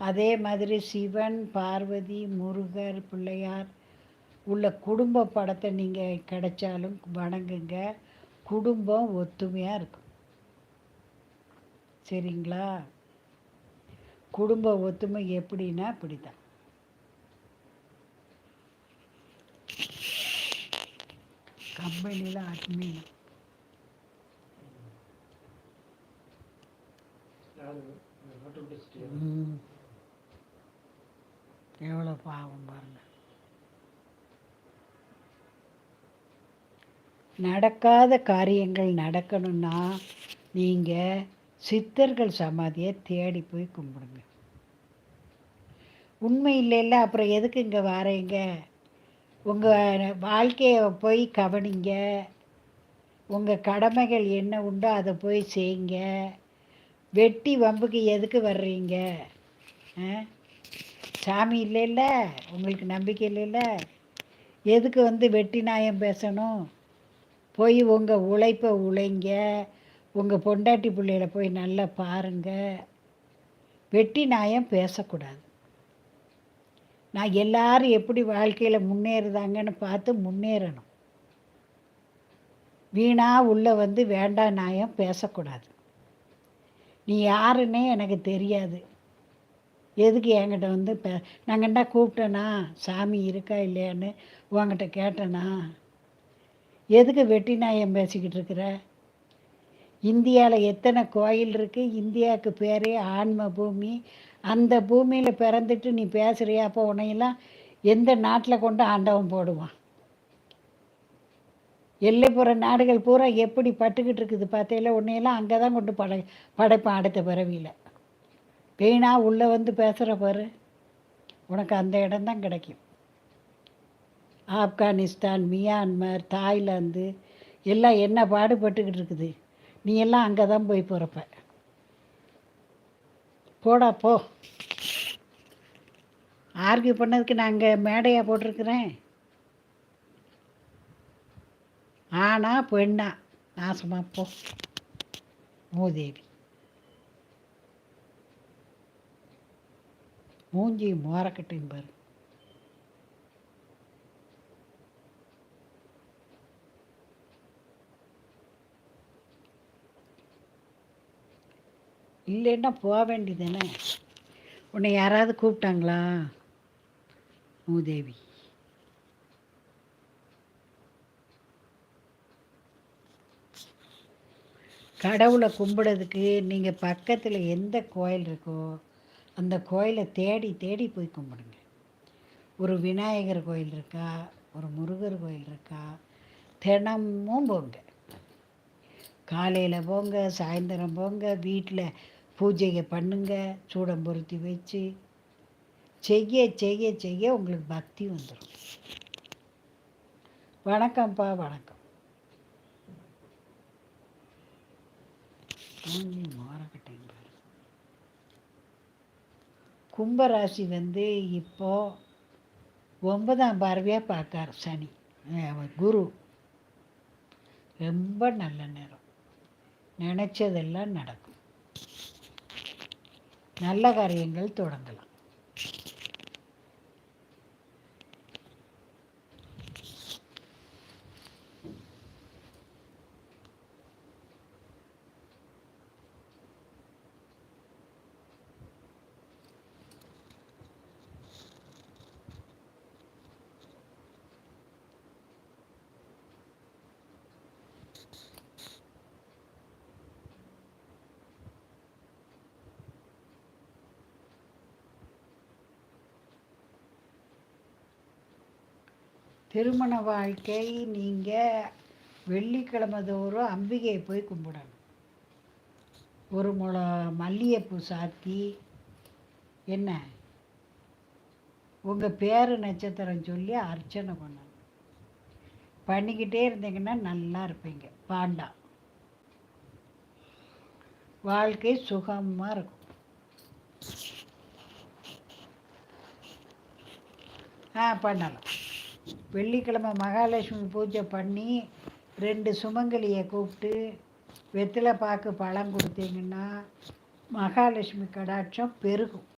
அதே மாதிரி சிவன் பார்வதி முருகர் பிள்ளையார் உள்ள குடும்ப படத்தை நீங்கள் கிடைச்சாலும் வணங்குங்க. குடும்பம் ஒத்துமையாக இருக்கும். சரிங்களா? குடும்ப ஒத்துமை எப்படின்னா இப்படி தான் கம்பெனியில் அட்மின். ம். எவ்வளோ பாவம் பாருங்க. நடக்காத காரியங்கள் நடக்கணும்னா நீங்கள் சித்தர்கள் சமாதியை தேடி போய் கும்பிடுங்க. உண்மை இல்லைல்ல அப்புறம் எதுக்கு இங்கே வரீங்க? உங்கள் வாழ்க்கையை போய் கவனிங்க. உங்கள் கடமைகள் என்ன உண்டோ அதை போய் செய்யுங்க. வெட்டி வம்புக்கு எதுக்கு வர்றீங்க? ஆ? சாமி இல்லைல்ல உங்களுக்கு நம்பிக்கை இல்லைல்ல? எதுக்கு வந்து வெட்டி நியாயம் பேசணும்? போய் உங்கள் உழைப்பை உழைங்க. உங்கள் பொண்டாட்டி பிள்ளைகளை போய் நல்லா பாருங்க. வெட்டி நியாயம் பேசக்கூடாது. நான் எல்லாரும் எப்படி வாழ்க்கையில் முன்னேறுதாங்கன்னு பார்த்து முன்னேறணும். வீணாக உள்ளே வந்து வேண்டாம் நியாயம் பேசக்கூடாது. நீ யாருன்னே எனக்கு தெரியாது. எதுக்கு என்கிட்ட வந்து பே என்ன கூப்பிட்டேனா சாமி இருக்கா இல்லையான்னு உங்ககிட்ட கேட்டேனா? எதுக்கு வெட்டி நாயம் பேசிக்கிட்டு இருக்கிற? இந்தியாவில் எத்தனை கோயில் இருக்குது இந்தியாவுக்கு பேரே ஆன்ம பூமி. அந்த பூமியில் பிறந்துட்டு நீ பேசுகிறியா அப்போ உன்னையெல்லாம் எந்த நாட்டில் கொண்டு ஆண்டவன் போடுவான்? எல்லைப்புற நாடுகள் பூரா எப்படி பட்டுக்கிட்டு இருக்குது பார்த்தையில உன்னையெல்லாம் அங்கே தான் கொண்டு படை படைப்பான் அடுத்த பிறவியில். வீணா உள்ளே வந்து பேசுகிற பாரு. உனக்கு அந்த இடம்தான் கிடைக்கும். ஆப்கானிஸ்தான் மியான்மர் தாய்லாந்து எல்லாம் என்ன பாடுபட்டுக்கிட்டு இருக்குது? நீ எல்லாம் அங்கே தான் போய் போகிறப்ப போடா போ. ஆர்கியூ பண்ணதுக்கு நான் அங்கே மேடையாக போட்டிருக்கிறேன். ஆனா பெண்ணா நாசமாக போ. மூதேவி மூஞ்சி மோரக்கட்டையும் பாரு. இல்லைன்னா போக வேண்டியதானே உன்னை யாராவது கூப்பிட்டாங்களா? மூதேவி. கடவுளை கும்பிடுறதுக்கு நீங்கள் பக்கத்தில் எந்த கோயில் இருக்கோ அந்த கோயிலை தேடி தேடி போய் கும்பிடுங்க. ஒரு விநாயகர் கோயில் இருக்கா? ஒரு முருகர் கோயில் இருக்கா? தினமும் போங்க. காலையில் போங்க சாயந்தரம் போங்க வீட்டில் பூஜையை பண்ணுங்க சூடம் பொருத்தி வச்சு. செய்ய செய்ய செய்ய உங்களுக்கு பக்தி வந்துடும் வணக்கம்ப்பா வணக்கம் மூஞ்சி மாறக்கட்டைங்க பாரு. கும்பராசி வந்து இப்போது ஒன்பதாம் பார்வையாக பார்க்கார் சனி. குரு. ரொம்ப நல்ல நேரம். நினச்சதெல்லாம் நடக்கும். நல்ல காரியங்கள் தொடங்கலாம். திருமண வாழ்க்கை நீங்கள் வெள்ளிக்கிழமை தோறும் அம்பிகையை போய் கும்பிடணும். ஒரு முளை மல்லிகைப்பூ சாத்தி என்ன? உங்கள் பேர் நட்சத்திரம் சொல்லி அர்ச்சனை பண்ணணும். பண்ணிக்கிட்டே இருந்தீங்கன்னா நல்லா இருப்பீங்க. பாண்டா. வாழ்க்கை சுகமாக இருக்கும். ஆ பண்ணலாம். வெள்ளிக்கிழமை மகாலட்சுமி பூஜை பண்ணி ரெண்டு சுமங்கலியை கூப்பிட்டு வெற்றிலை பாக்கு பழம் கொடுத்தீங்கன்னா மகாலட்சுமி கடாட்சம் பெருகும்.